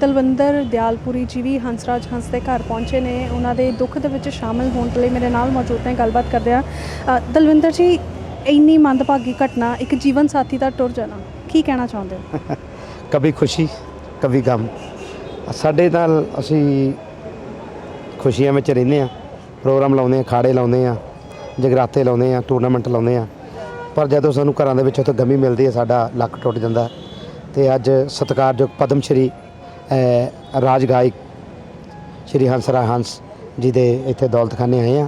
ਦਲਵਿੰਦਰ ਦਿਆਲਪੁਰੀ ਜੀ ਵੀ ਹੰਸਰਾਜ ਹੰਸ ਦੇ ਘਰ ਪਹੁੰਚੇ ਨੇ। ਉਹਨਾਂ ਦੇ ਦੁੱਖ ਦੇ ਵਿੱਚ ਸ਼ਾਮਲ ਹੋਣ ਲਈ ਮੇਰੇ ਨਾਲ ਮੌਜੂਦ ਨੇ। ਗੱਲਬਾਤ ਕਰਦੇ ਆ ਦਲਵਿੰਦਰ ਜੀ, ਇੰਨੀ ਮੰਦਭਾਗੀ ਘਟਨਾ ਇੱਕ ਜੀਵਨ ਸਾਥੀ ਦਾ ਟੁਰ ਜਾਣਾ, ਕੀ ਕਹਿਣਾ ਚਾਹੁੰਦੇ ਹੋ? ਕभी ਖੁਸ਼ੀ, ਕਭੀ ਗਮ। ਸਾਡੇ ਨਾਲ ਅਸੀਂ ਖੁਸ਼ੀਆਂ ਵਿੱਚ ਰਹਿੰਦੇ ਆ ਪ੍ਰੋਗਰਾਮ ਲਾਉਂਦੇ ਆ ਖਾੜੇ ਲਾਉਂਦੇ ਆ ਜਗਰਾਤੇ ਲਾਉਂਦੇ ਆ ਟੂਰਨਾਮੈਂਟ ਲਾਉਂਦੇ ਆ ਪਰ ਜਦੋਂ ਸਾਨੂੰ ਘਰਾਂ ਦੇ ਵਿੱਚ ਉੱਥੇ ਗਮੀ ਮਿਲਦੀ ਹੈ, ਸਾਡਾ ਲੱਕ ਟੁੱਟ ਜਾਂਦਾ ਹੈ। ਤੇ ਅੱਜ ਸਤਿਕਾਰਯੋਗ ਪਦਮ ਸ਼੍ਰੀ ਰਾਜ ਗਾਇਕ ਸ਼੍ਰੀ ਹੰਸਰਾ ਹੰਸ ਜੀ ਦੇ ਇੱਥੇ ਦੌਲਤਖਾਨੇ ਆਏ ਆ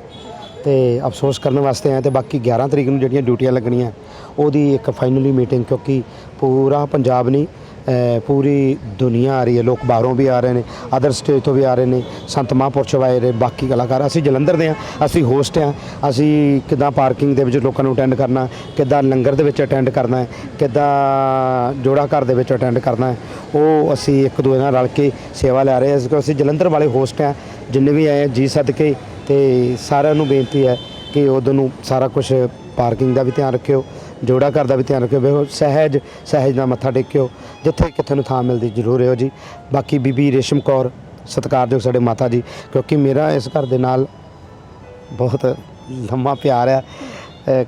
ਤੇ ਅਫਸੋਸ ਕਰਨ ਵਾਸਤੇ ਆਏ ਤੇ ਬਾਕੀ 11 ਤਰੀਕ ਨੂੰ ਜਿਹੜੀਆਂ ਡਿਊਟੀਆਂ ਲੱਗਣੀਆਂ, ਉਹਦੀ ਇੱਕ ਫਾਈਨਲੀ ਮੀਟਿੰਗ ਕਿਉਂਕਿ ਪੂਰਾ ਪੰਜਾਬ ਨਹੀਂ ਪੂਰੀ ਦੁਨੀਆ ਆ ਰਹੀ ਹੈ। ਲੋਕ ਬਾਹਰੋਂ ਵੀ ਆ ਰਹੇ ਨੇ ਅਦਰ ਸਟੇਟ ਤੋਂ ਵੀ ਆ ਰਹੇ ਨੇ। ਸੰਤ ਮਹਾਂਪੁਰਸ਼ ਆਏ ਰਹੇ ਬਾਕੀ ਕਲਾਕਾਰ, ਅਸੀਂ ਜਲੰਧਰ ਦੇ ਆ ਅਸੀਂ ਹੋਸਟ ਆ ਅਸੀਂ ਕਿੱਦਾਂ ਪਾਰਕਿੰਗ ਦੇ ਵਿੱਚ ਲੋਕਾਂ ਨੂੰ ਅਟੈਂਡ ਕਰਨਾ, ਕਿੱਦਾਂ ਲੰਗਰ ਦੇ ਵਿੱਚ ਅਟੈਂਡ ਕਰਨਾ ਹੈ, ਕਿੱਦਾਂ ਜੋੜਾ ਘਰ ਦੇ ਵਿੱਚ ਅਟੈਂਡ ਕਰਨਾ ਹੈ, ਉਹ ਅਸੀਂ ਇੱਕ ਦੂਜੇ ਨਾਲ ਰਲ ਕੇ ਸੇਵਾ ਲੈ ਰਹੇ ਹਾਂ। ਕਿਉਂਕਿ ਅਸੀਂ ਜਲੰਧਰ ਵਾਲੇ ਹੋਸਟ ਆ ਜਿੰਨੇ ਵੀ ਆਏ ਆ, ਜੀ ਸਦਕੇ ਤੇ ਸਾਰਿਆਂ ਨੂੰ ਬੇਨਤੀ ਹੈ ਕਿ ਉਦੋਂ ਨੂੰ ਸਾਰਾ ਕੁਝ ਪਾਰਕਿੰਗ ਦਾ ਵੀ ਧਿਆਨ ਰੱਖਿਓ। ਜੋੜਾ ਘਰ ਦਾ ਵੀ ਧਿਆਨ ਰੱਖਿਓ, ਵੇਖੋ, ਸਹਿਜ ਸਹਿਜ ਨਾਲ ਮੱਥਾ ਟੇਕਿਓ, ਜਿੱਥੇ ਕਿੱਥੇ ਨੂੰ ਥਾਂ ਮਿਲਦੀ ਜ਼ਰੂਰ ਹੋ ਜੀ। ਬਾਕੀ ਬੀਬੀ ਰੇਸ਼ਮ ਕੌਰ ਸਤਿਕਾਰਯੋਗ ਸਾਡੇ ਮਾਤਾ ਜੀ, ਕਿਉਂਕਿ ਮੇਰਾ ਇਸ ਘਰ ਦੇ ਨਾਲ ਬਹੁਤ ਲੰਮਾ ਪਿਆਰ ਆ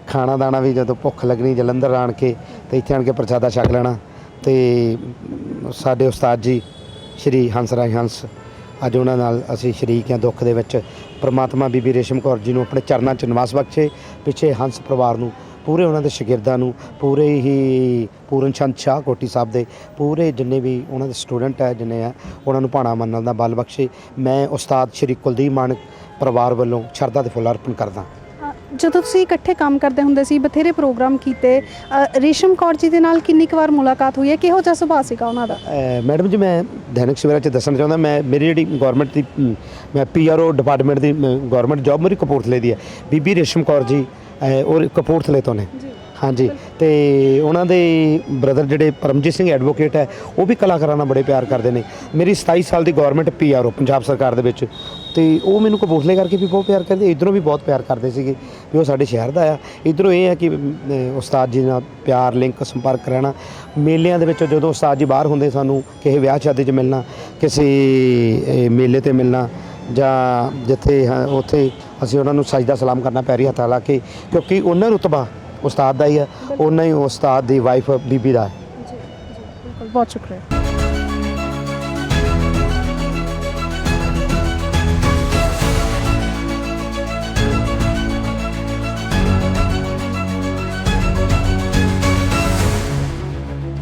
ਖਾਣਾ ਦਾਣਾ ਵੀ ਜਦੋਂ ਭੁੱਖ ਲੱਗਣੀ, ਜਲੰਧਰ ਆਣ ਕੇ ਤੇ ਇੱਥੇ ਆਣ ਕੇ ਪ੍ਰਸ਼ਾਦਾ ਛਕ ਲੈਣਾ, ਤੇ ਸਾਡੇ ਉਸਤਾਦ ਜੀ, ਸ਼੍ਰੀ ਹੰਸ ਰਾਏ ਹੰਸ, ਅੱਜ ਉਹਨਾਂ ਨਾਲ ਅਸੀਂ ਸ਼ਰੀਕ ਹਾਂ ਦੁੱਖ ਦੇ ਵਿੱਚ। ਪ੍ਰਮਾਤਮਾ ਬੀਬੀ ਰੇਸ਼ਮ ਕੌਰ ਜੀ ਨੂੰ ਆਪਣੇ ਚਰਨਾਂ 'ਚ ਨਿਵਾਸ ਬਖਸ਼ੇ, ਪਿੱਛੇ ਹੰਸ ਪਰਿਵਾਰ ਨੂੰ ਪੂਰੇ ਉਹਨਾਂ ਦੇ ਸ਼ਾਗਿਰਦਾਂ ਨੂੰ ਪੂਰੇ ਹੀ ਪੂਰਨ ਚੰਦ ਸ਼ਾਹ ਕੋਟੀ ਸਾਹਿਬ ਦੇ ਪੂਰੇ ਜਿੰਨੇ ਵੀ ਉਹਨਾਂ ਦੇ ਸਟੂਡੈਂਟ ਹੈ ਜਿੰਨੇ ਆ ਉਹਨਾਂ ਨੂੰ ਭਾਣਾ ਮੰਨਣ ਦਾ ਬਲ ਬਖਸ਼ੇ। ਮੈਂ ਉਸਤਾਦ ਸ਼੍ਰੀ ਕੁਲਦੀਪ ਮਾਨਕ ਪਰਿਵਾਰ ਵੱਲੋਂ ਸ਼ਰਧਾ ਦੇ ਫੁੱਲ ਅਰਪਣ ਕਰਦਾ ਜਦੋਂ ਤੁਸੀਂ ਇਕੱਠੇ ਕੰਮ ਕਰਦੇ ਹੁੰਦੇ ਸੀ ਬਥੇਰੇ ਪ੍ਰੋਗਰਾਮ ਕੀਤੇ ਰੇਸ਼ਮ ਕੌਰ ਜੀ ਦੇ ਨਾਲ ਕਿੰਨੀ ਕੁ ਵਾਰ ਮੁਲਾਕਾਤ ਹੋਈ ਹੈ? ਕਿਹੋ ਜਿਹਾ ਸੁਭਾਅ ਸੀਗਾ ਉਹਨਾਂ ਦਾ? ਮੈਡਮ ਜੀ ਮੈਂ ਦੈਨਿਕ ਸਵੇਰਾ ਚ ਦੱਸਣਾ ਚਾਹੁੰਦਾ ਮੈਂ ਮੇਰੀ ਜਿਹੜੀ ਗਵਰਨਮੈਂਟ ਦੀ ਮੈਂ ਪੀਆਰਓ ਡਿਪਾਰਟਮੈਂਟ ਦੀ ਗਵਰਨਮੈਂਟ ਜੌਬ ਮੇਰੀ ਕਪੂਰਥਲੇ ਦੀ ਹੈ। ਬੀਬੀ ਰੇਸ਼ਮ ਕੌਰ ਜੀ ਅਹ, ਉਹ ਕਪੂਰਥਲੇ ਤੋਂ ਨੇ। ਹਾਂਜੀ। ਤੇ ਉਹਨਾਂ ਦੇ ਬ੍ਰਦਰ ਜਿਹੜੇ ਪਰਮਜੀਤ ਸਿੰਘ ਐਡਵੋਕੇਟ ਹੈ ਉਹ ਵੀ ਕਲਾਕਾਰਾਂ ਨਾਲ ਬੜੇ ਪਿਆਰ ਕਰਦੇ ਨੇ। ਮੇਰੀ 27 ਸਾਲ ਦੀ ਗਵਰਨਮੈਂਟ ਪੀਆਰਓ ਪੰਜਾਬ ਸਰਕਾਰ ਦੇ ਵਿੱਚ। ਤੇ ਉਹ ਮੈਨੂੰ ਕਪੂਰਥਲੇ ਕਰਕੇ ਵੀ ਬਹੁਤ ਪਿਆਰ ਕਰਦੇ ਇਧਰੋਂ ਵੀ ਬਹੁਤ ਪਿਆਰ ਕਰਦੇ ਸੀਗੇ ਵੀ ਉਹ ਸਾਡੇ ਸ਼ਹਿਰ ਦਾ ਆ। ਇਧਰੋਂ ਇਹ ਹੈ ਕਿ ਅਹ, ਉਸਤਾਦ ਜੀ ਨਾਲ ਪਿਆਰ ਲਿੰਕ ਸੰਪਰਕ ਰਹਿਣਾ। ਮੇਲਿਆਂ ਦੇ ਵਿੱਚ ਜਦੋਂ ਉਸਤਾਦ ਜੀ ਬਾਹਰ ਹੁੰਦੇ ਸਾਨੂੰ ਕਿਸੇ ਵਿਆਹ ਸ਼ਾਦੀ 'ਚ ਮਿਲਣਾ ਕਿਸੇ ਅਹ, ਮੇਲੇ ਤੇ ਮਿਲਣਾ ਜਾਂ ਜਿੱਥੇ ਹਾਂ, ਉੱਥੇ ਅਸੀਂ ਉਹਨਾਂ ਨੂੰ ਸਜਦਾ ਸਲਾਮ ਕਰਨਾ ਪੈਰੀ ਹੱਥਾਂ ਲਾ ਕੇ ਕਿਉਂਕਿ ਉਹਨਾਂ ਰੁਤਬਾ ਉਸਤਾਦ ਦਾ ਹੀ ਹੈ ਉਹਨਾਂ ਹੀ ਉਸਤਾਦ ਦੀ ਵਾਈਫ ਬੀਬੀ ਦਾ ਹੈ। ਬਿਲਕੁਲ ਬਹੁਤ ਸ਼ੁਕਰੀਆ।